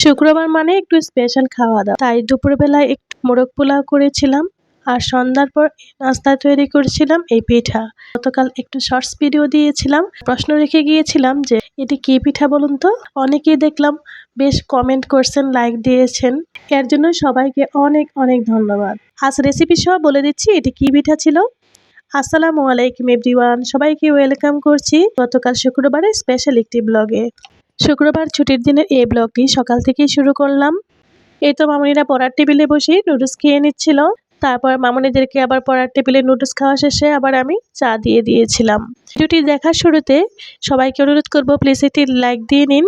শুক্রবার মানে একটু স্পেশাল খাওয়া দাওয়া তাই দুপুরবেলায় একটু মোরগ পোলাও করেছিলাম আর সন্ধ্যার পর নাস্তা তৈরি করেছিলাম এই পিঠা। গতকাল একটু শর্টস ভিডিও দিয়েছিলাম। প্রশ্ন রেখে গিয়েছিলাম যে, এটি কি পিঠা বলুন তো? অনেকেই দেখলাম বেশ কমেন্ট করছেন লাইক দিয়েছেন। এর জন্য সবাইকে অনেক অনেক ধন্যবাদ। আজ রেসিপি সহ বলে দিচ্ছি এটি কি পিঠা ছিল। আসসালামু আলাইকুম এভরিওয়ান সবাইকে ওয়েলকাম করছি গতকাল শুক্রবারে স্পেশাল একটি ব্লগে শুক্রবার ছুটির দিনের এই ব্লগটি সকাল থেকেই শুরু করলাম। এই তো মামনিরা পড়ার টেবিলে বসে নুডলস খেয়ে নিচ্ছিল। তারপর মামনিদেরকে আবার পড়ার টেবিলে নুডলস খাওয়া শেষে আবার আমি চা দিয়ে দিয়েছিলাম। ভিডিওটি দেখার শুরুতে সবাইকে অনুরোধ করব প্লিজ একটি লাইক দিয়ে নিন।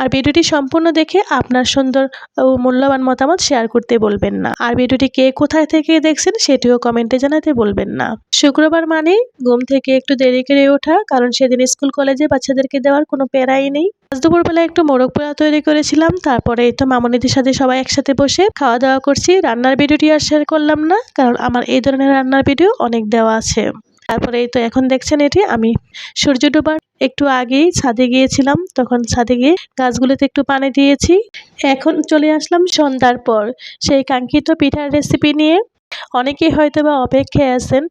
আর ভিডিওটি সম্পূর্ণ দেখে আপনার সুন্দর ও মূল্যবান মতামত শেয়ার করতে বলবেন না। আর ভিডিওটি কে কোথায় থেকে দেখছেন সেটিও কমেন্টে জানাতে বলবেন না। শুক্রবার মানে ঘুম থেকে একটু দেরি করে ওঠা, কারণ সেদিন স্কুল, কলেজে বাচ্চাদেরকে দেওয়ার কোনো প্যারাই নেই। আজ দুপুরবেলা একটু মোরগ পোড়া তৈরি করেছিলাম, তারপরে এই তো মামনিদের সাথে সবাই একসাথে বসে খাওয়া দাওয়া করছি। রান্নার ভিডিওটি আর শেয়ার করলাম না, কারণ আমার এই ধরনের রান্নার ভিডিও অনেক দেওয়া আছে। তারপরে এই তো এখন দেখছেন এটি, আমি সূর্য ডোবার একটু আগেই ছাদে গিয়েছিলাম, তখন ছাদে গিয়ে গাছগুলোতে একটু পানি দিয়েছি। এখন চলে আসলাম সন্ধ্যার পর। সেই কাঙ্ক্ষিত পিঠার রেসিপি নিয়ে অনেকেই হয়তো বা অপেক্ষায় আছেন,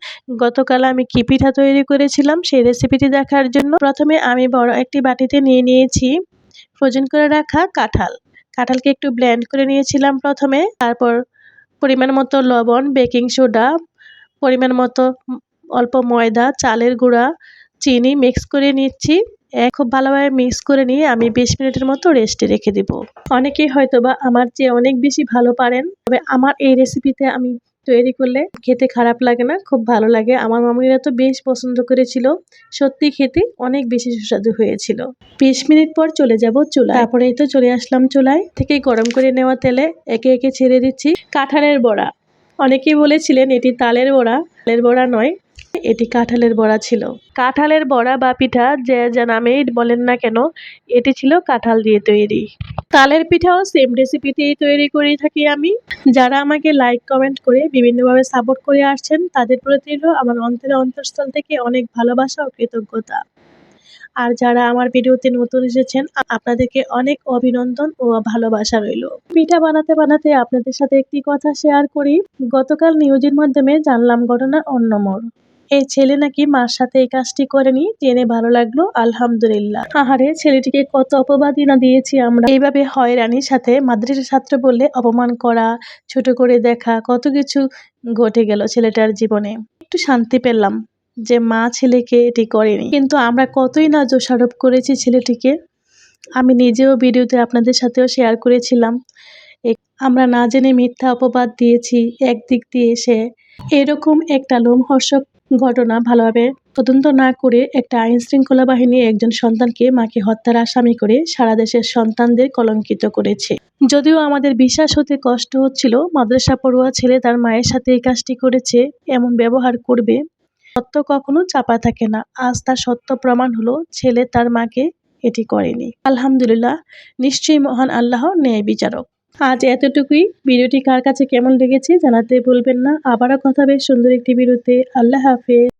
গতকাল আমি কি পিঠা তৈরি করেছিলাম সেই রেসিপিটি দেখার জন্য। প্রথমে আমি বড় একটি বাটিতে নিয়ে নিয়েছি ফ্রোজেন করে রাখা কাঁঠাল। কাঁঠালকে একটু ব্লেন্ড করে নিয়েছিলাম প্রথমে। তারপর পরিমাণ মতো লবণ বেকিং সোডা পরিমাণ মতো অল্প ময়দা, চালের গুঁড়া চিনি মিক্স করে নিচ্ছি। খুব ভালোভাবে মিক্স করে নিয়ে আমি বিশ মিনিটের মতো রেস্টে রেখে দিব। অনেকেই হয়তো বা আমার চেয়ে অনেক বেশি ভালো পারেন। তবে আমার এই রেসিপিতে আমি তৈরি করলে খেতে খারাপ লাগে না, খুব ভালো লাগে। আমার মামিরা তো বেশ পছন্দ করেছিল। সত্যি খেতে অনেক বেশি সুস্বাদু হয়েছিল। বিশ মিনিট পর চলে যাব চুলা তারপরে এই তো চলে আসলাম চুলায়। থেকে গরম করে নেওয়া তেলে একে একে ছেড়ে দিচ্ছি। কাঁঠালের বড়া। অনেকেই বলেছিলেন এটি তালের বড়া। তালের বড়া নয় এটি কাঁঠালের বড়া ছিল। কাঁঠালের বড়া বা পিঠা যে যা নামেই বলেন না কেন, এটি ছিল কাঁঠাল দিয়ে তৈরি। তালের পিঠাও সেম রেসিপিতেই তৈরি করে থাকি আমি। যারা আমাকে লাইক কমেন্ট করে বিভিন্নভাবে সাপোর্ট করে আসছেন, তাদের প্রতি আমার অন্তরে অন্তঃস্থল থেকে অনেক ভালোবাসা ও কৃতজ্ঞতা। আর যারা আমার ভিডিওতে নতুন এসেছেন, আপনাদেরকে অনেক অভিনন্দন ও ভালোবাসা রইল। পিঠা বানাতে বানাতে আপনাদের সাথে একটি কথা শেয়ার করি। গতকাল নিউজের মাধ্যমে জানলাম ঘটনার অন্য এই ছেলে নাকি মার সাথে এই কাজটি করেনি, জেনে ভালো লাগল, আলহামদুলিল্লাহ। আহারে, ছেলেটিকে কত অপবাদই না দিয়েছি আমরা। এইভাবে হয়রানির সাথে মাদ্রাসা ছাত্র বললে অপমান করা, ছোট করে দেখা, কত কিছু ঘটে গেল ছেলেটার জীবনে। একটু শান্তি পেলাম যে মা ছেলেকে এটি করেনি। কিন্তু আমরা কতই না দোষারোপ করেছি ছেলেটিকে। আমি নিজেও ভিডিওতে আপনাদের সাথেও শেয়ার করেছিলাম। আমরা না জেনে মিথ্যা অপবাদ দিয়েছি, একদিক দিয়ে এসে এরকম একটা লোমহর্ষক ঘটনা ভালোভাবে তদন্ত না করে একটা আইন শৃঙ্খলা বাহিনী একজন সন্তানকে মাকে হত্যার আসামি করে সারা দেশের সন্তানদের কলঙ্কিত করেছে। যদিও আমাদের বিশ্বাস হতে কষ্ট হচ্ছিল, মাদ্রাসা পড়ুয়া ছেলে তার মায়ের সাথে এই কাজটি করেছে, এমন ব্যবহার করবে। সত্য কখনো চাপা থাকে না, আজ তার সত্য প্রমাণ হলো ছেলে তার মাকে এটি করেনি। আলহামদুলিল্লাহ, নিশ্চয়ই মহান আল্লাহ ন্যায় বিচারক আজ এতটুকুই। ভিডিওটি কার কাছে কেমন লেগেছে জানাতে ভুলবেন না। আবারও কথা বেশ সুন্দর একটি ভিডিওতে আল্লাহ হাফেজ।